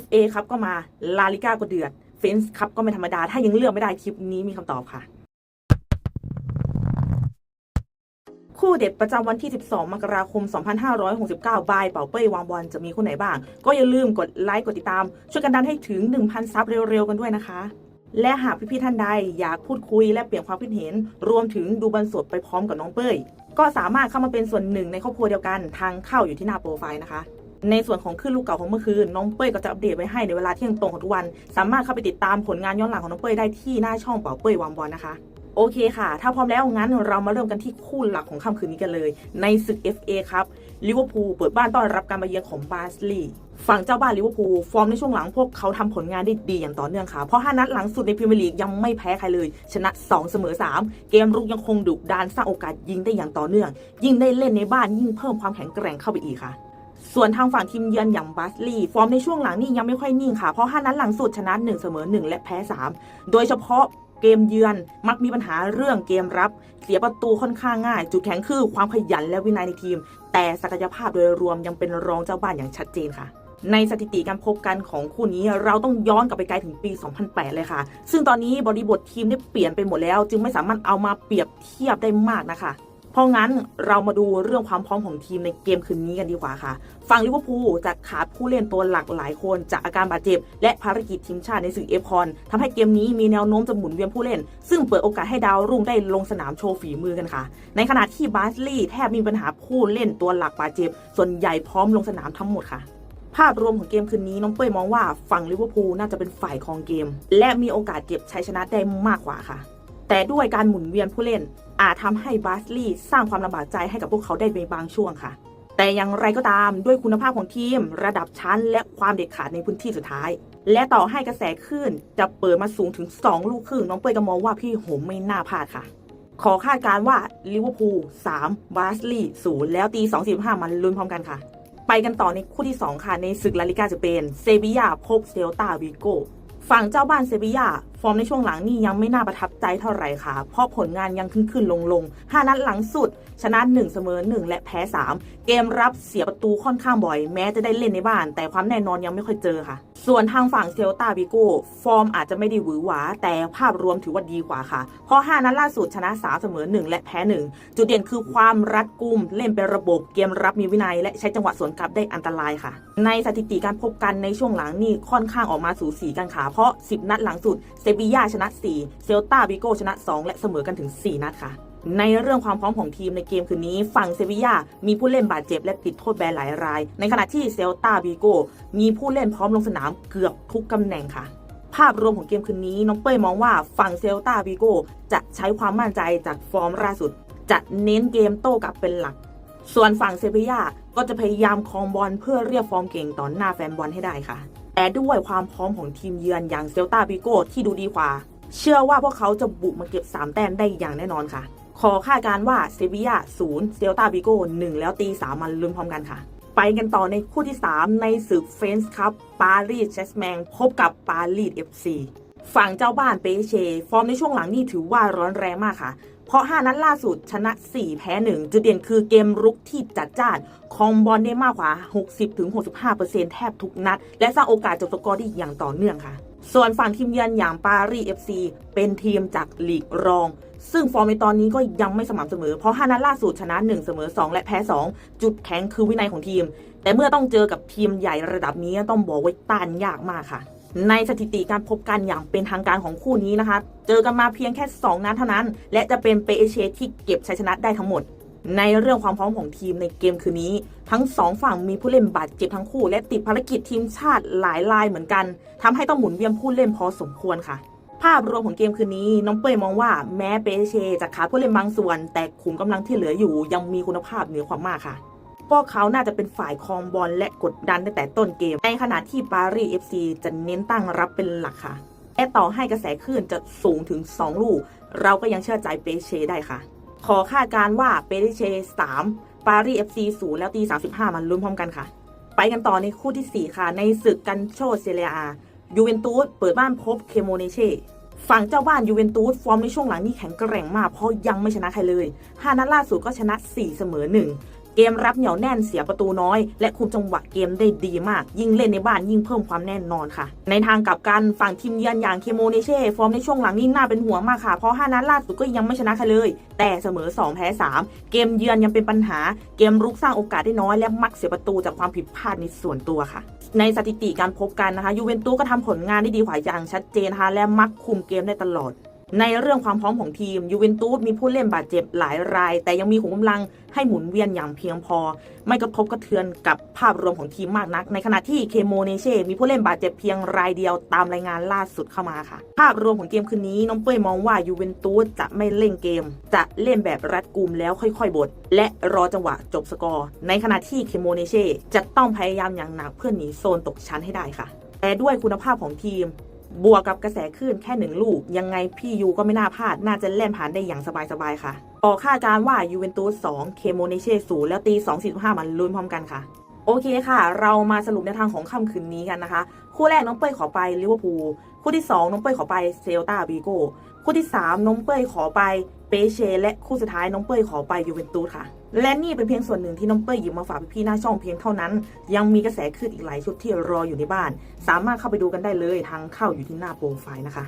FA ครับก็มาลาลิก้าก็เดือดเฟนส์ครับก็ไม่ธรรมดา ถ้ายังเลือกไม่ได้คลิปนี้มีคำตอบค่ะ คู่เด็ดประจำวันที่ 12 มกราคม 2569 บายเป่าเป้ยวางบอลจะมีคู่ไหนบ้าง ก็อย่าลืมกดไลค์กดติดตาม ช่วยกันดันให้ถึง 1,000 ซับเร็วๆ กันด้วยนะคะและหากพี่ๆท่านใดอยากพูดคุยและเปลี่ยนความคิดเห็น รวมถึงดูบอลสดไปพร้อมกับน้องเป้ย ก็สามารถเข้ามาเป็นส่วนหนึ่งในครอบครัวเดียวกันทางเข้าอยู่ที่หน้าโปรไฟล์นะคะ ในส่วนของคลื่นลูกเก่าของเมื่อคืนน้องเป้ยก็จะอัปเดตไว้ให้ในเวลาเที่ยงตรงของทุกวัน สามารถเข้าไปติดตามผลงานย้อนหลังของน้องเป้ยได้ที่หน้าช่องเป่าเป้ยวางบอลนะคะโอเคค่ะ ถ้าพร้อมแล้วงั้นเรามาเริ่มกันที่คู่หลักของค่ำคืนนี้กันเลย ในศึก FA ครับลิเวอร์พูลเปิดบ้านต้อนรับการมาเยือนของบาสลีฝั่งเจ้าบ้านลิเวอร์พูลฟอร์มในช่วงหลังพวกเขาทำผลงานได้ดีอย่างต่อเนื่องค่ะ เพราะ 5 นัดหลังสุดในพรีเมียร์ลีกยังไม่แพ้ใครเลย ชนะ 2 เสมอ 3 เกมรุกยังคงดุดานสร้างโอกาสยิงได้อย่างต่อเนื่อง ยิ่งได้เล่นในบ้านยิ่งเพิ่มความแข็งแกร่งเข้าไปอีกค่ะ ส่วนทางฝั่งทีมเยือนอย่างบาสลีฟอร์มในช่วงหลังนี่ยังไม่ค่อยนิ่งค่ะ เพราะ5นัดหลังสุดชนะ 1 เสมอ 1 และแพ้ 3 โดยเฉพาะเกมเยือนมักมีปัญหาเรื่องเกมรับ เสียประตูค่อนข้างง่าย จุดแข็งคือความขยันและวินัยในทีม แต่ศักยภาพโดยรวมยังเป็นรองเจ้าบ้านอย่างชัดเจนค่ะ ในสถิติการพบกันของคู่นี้เราต้องย้อนกลับไปไกลถึงปี 2008 เลยค่ะ ซึ่งตอนนี้บริบททีมได้เปลี่ยนไปหมดแล้ว จึงไม่สามารถเอามาเปรียบเทียบได้มากนะคะ เพราะงั้นเรามาดูเรื่องความพร้อมของทีมในเกมคืนนี้กันดีกว่าค่ะ ฝั่งลิเวอร์พูลจะขาดผู้เล่นตัวหลักหลายคนจากอาการบาดเจ็บ และภารกิจทีมชาติในศึกเอฟคอนทำให้เกมนี้มีแนวโน้มจะหมุนเวียนผู้เล่น ซึ่งเปิดโอกาสให้ดาวรุ่งได้ลงสนามโชว์ฝีมือกันค่ะ ในขณะที่บาสลีย์แทบมมีปัญหาผู้เล่นตัวหลักบาดเจ็บ ส่วนใหญ่พร้อมลงสนามทั้งหมดค่ะภาพรวมของเกมคืนนี้น้องเป้ยมองว่าฝั่งลิเวอร์พูลน่าจะเป็นฝ่ายครองเกม และมีโอกาสเก็บชัยชนะได้มากกว่าค่ะ แต่ด้วยการหมุนเวียนผู้เล่น อาจทำให้บาสลีย์สร้างความลำบากใจให้กับพวกเขาได้ในบางช่วงค่ะ แต่อย่างไรก็ตามด้วยคุณภาพของทีม ระดับชั้น และความเด็ดขาดในพื้นที่สุดท้าย และต่อให้กระแสคลื่นจะเปิดมาสูงถึง 2 ลูกครึ่งน้องเป้ยก็มองว่าพี่โหมไม่น่าพลาดค่ะ ขอคาดการณ์ว่าลิเวอร์พูล3บาสลีย์0แล้วตี2.45มันลุ้นพร้อมกันค่ะไปกันต่อในคู่ที่ 2 ค่ะ ในศึกลาลิกาสเปนเซบียาพบเซลตาวิโกฝั่งเจ้าบ้านเซบียา ฟอร์มในช่วงหลังนี่ยังไม่น่าประทับใจเท่าไหร่ค่ะ เพราะผลงานยังขึ้นขึ้นลงลง5นัดหลังสุด ชนะ 1 เสมอ 1 และแพ้ 3 เกมรับเสียประตูค่อนข้างบ่อย แม้จะได้เล่นในบ้าน แต่ความแน่นอนยังไม่ค่อยเจอค่ะ ส่วนทางฝั่งเซลตาวิโก้ฟอร์มอาจจะไม่ได้หวือหวา แต่ภาพรวมถือว่าดีกว่าค่ะ เพราะ 5 นัดล่าสุดชนะ 3 เสมอ 1 และแพ้ 1 จุดเด่นคือความรัดกุม เล่นเป็นระบบเกมรับมีวินัย และใช้จังหวะสวนกลับได้อันตรายค่ะ ในสถิติการพบกันในช่วงหลังนี่ค่อนข้างออกมาสูสีกันค่ะ เพราะ 10 นัดหลังสุดเซบียาชนะ 4 เซลตาวิโก้ชนะ 2 และเสมอกันถึง 4 นัดค่ะ ในเรื่องความพร้อมของทีมในเกมคืนนี้ ฝั่งเซบียามีผู้เล่นบาดเจ็บและติดโทษแบนหลายราย ในขณะที่เซลตาวิโกมีผู้เล่นพร้อมลงสนามเกือบทุกตำแหน่งค่ะ ภาพรวมของเกมคืนนี้ น้องเป้ยมองว่าฝั่งเซลตาวิโกจะใช้ความมั่นใจจากฟอร์มล่าสุด จะเน้นเกมโต้กลับเป็นหลัก ส่วนฝั่งเซบียาก็จะพยายามครองบอลเพื่อเรียกฟอร์มเก่งต่อหน้าแฟนบอลให้ได้ค่ะแต่ด้วยความพร้อมของทีมเยือนอย่างเซลตาวิโกที่ดูดีกว่า เชื่อว่าพวกเขาจะบุกมาเก็บ3แต้มได้อย่างแน่นอนค่ะ ขอคาดการว่าเซบียา0เซลตาบิโก้1แล้วตีสามันลุ้นพร้อมกันค่ะ ไปกันต่อในคู่ที่ 3 ในศึกเฟนส์ครับปารีสแชสแมงพบกับปารีสเอฟซีฝั่งเจ้าบ้านเปเช ฟอร์มในช่วงหลังนี่ถือว่าร้อนแรงมากค่ะ เพราะ 5 นัดล่าสุดชนะ 4 แพ้ 1 จุดเด่นคือเกมรุกที่จัดจ้านคองบอลได้มากกว่า 60-65%แทบทุกนัด และสร้างโอกาสจบสกอร์ได้อย่างต่อเนื่องค่ะ ส่วนฝั่งทีมเยือนอย่างปารีสเอฟซีเป็นทีมจากลีกรอง ซึ่งฟอร์มในตอนนี้ก็ยังไม่สม่ำเสมอ เพราะ 5 นัดล่าสุดชนะ 1 เสมอ 2 และแพ้ 2 จุดแข็งคือวินัยของทีม แต่เมื่อต้องเจอกับทีมใหญ่ระดับนี้ต้องบอกว่าต้านยากมากค่ะ ในสถิติการพบกันอย่างเป็นทางการของคู่นี้นะคะ เจอกันมาเพียงแค่ 2 นัดเท่านั้น และจะเป็นเปเชที่เก็บชัยชนะได้ทั้งหมด ในเรื่องความพร้อมของทีมในเกมคืนนี้ ทั้งสองฝั่งมีผู้เล่นบาดเจ็บทั้งคู่ และติดภารกิจทีมชาติหลายรายเหมือนกันทำให้ต้องหมุนเวียนผู้เล่นพอสมควรค่ะ ภาพรวมของเกมคืนนี้ น้องเป้ยมองว่าแม้เปเชจะขาดผู้เล่นบางส่วน แต่ขุมกำลังที่เหลืออยู่ยังมีคุณภาพเหนือความมากค่ะ พวกเขาน่าจะเป็นฝ่ายคองบอลและกดดันตั้งแต่ต้นเกม ในขณะที่ปารีสเอฟซีจะเน้นตั้งรับเป็นหลักค่ะและต่อให้กระแสคลื่นจะสูงถึง 2 ลูก เราก็ยังเชื่อใจเปเชได้ค่ะ ขอคาดการ์ว่าเปเช3ปารีสเอฟซี0แล้วตี 35 มันลุ้นพร้อมกันค่ะ ไปกันต่อในคู่ทีสี่4 ค่ะ ในศึกกันโชเซเรียอายูเวนตุสเปิดบ้านพบเคโมเนเช่ฝั่งเจ้าบ้านยูเวนตุสฟอร์มในช่วงหลังนี่แข็งแกร่งมากเพราะยังไม่ชนะใครเลย 5 นัดล่าสุดก็ชนะ 4 เสมอ 1 เกมรับเหนียวแน่นเสียประตูน้อย และคุมจังหวะเกมได้ดีมาก ยิ่งเล่นในบ้านยิ่งเพิ่มความแน่นอนค่ะ ในทางกลับกันฝั่งทีมเยือนอย่างเคโมเนเช่ฟอร์มในช่วงหลังนี่น่าเป็นห่วงมากค่ะ เพราะ 5 นัดล่าสุดก็ยังไม่ชนะใครเลย แต่เสมอ 2 แพ้ 3 เกมเยือนยังเป็นปัญหา เกมรุกสร้างโอกาสได้น้อยและมักเสียประตูจากความผิดพลาดในส่วนตัวค่ะ ในสถิติการพบกันนะคะยูเวนตุสก็ทำผลงานได้ดีกว่าอย่างชัดเจนนะคะและมักคุมเกมได้ตลอด ในเรื่องความพร้อมของทีมยูเวนตุสมีผู้เล่นบาดเจ็บหลายราย แต่ยังมีขุมกำลังให้หมุนเวียนอย่างเพียงพอ ไม่กระทบกระเทือนกับภาพรวมของทีมมากนัก ในขณะที่เคโมเนเช่มีผู้เล่นบาดเจ็บเพียงรายเดียวตามรายงานล่าสุดเข้ามาค่ะ ภาพรวมของเกมคืนนี้น้องเป้ยมองว่ายูเวนตุสจะไม่เล่นเกม จะเล่นแบบรัดกุมแล้วค่อยๆบดและรอจังหวะจบสกอร์ ในขณะที่เคโมเนเช่จะต้องพยายามอย่างหนักเพื่อหนีโซนตกชั้นให้ได้ค่ะแต่ด้วยคุณภาพของทีม บวกกับกระแสคลื่นแค่หนึ่งลูก ยังไงพี่ยูก็ไม่น่าพลาด น่าจะเล่นผ่านได้อย่างสบายๆค่ะ ออกคาดการว่ายูเวนตุส2เคโมเนเช่ศูนย์แล้วตี2.45มันลุ้นพร้อมกันค่ะโอเคค่ะ เรามาสรุปในทางของค่ำคืนนี้กันนะคะ คู่แรกน้องเป้ยขอไปลิเวอร์พูลคู่ที่ 2 น้องเป้ยขอไปเซลตาบีโก คู่ที่ 3 น้องเป้ยขอไปเปเช และคู่สุดท้ายน้องเป้ยขอไปยูเวนตุสค่ะ และนี่เป็นเพียงส่วนหนึ่งที่น้องเป้ยหยิบมาฝากพี่ๆหน้าช่องเพียงเท่านั้น ยังมีกระแสคลื่นอีกหลายชุดที่รออยู่ในบ้าน สามารถเข้าไปดูกันได้เลยทางเข้าอยู่ที่หน้าโปรไฟล์นะคะ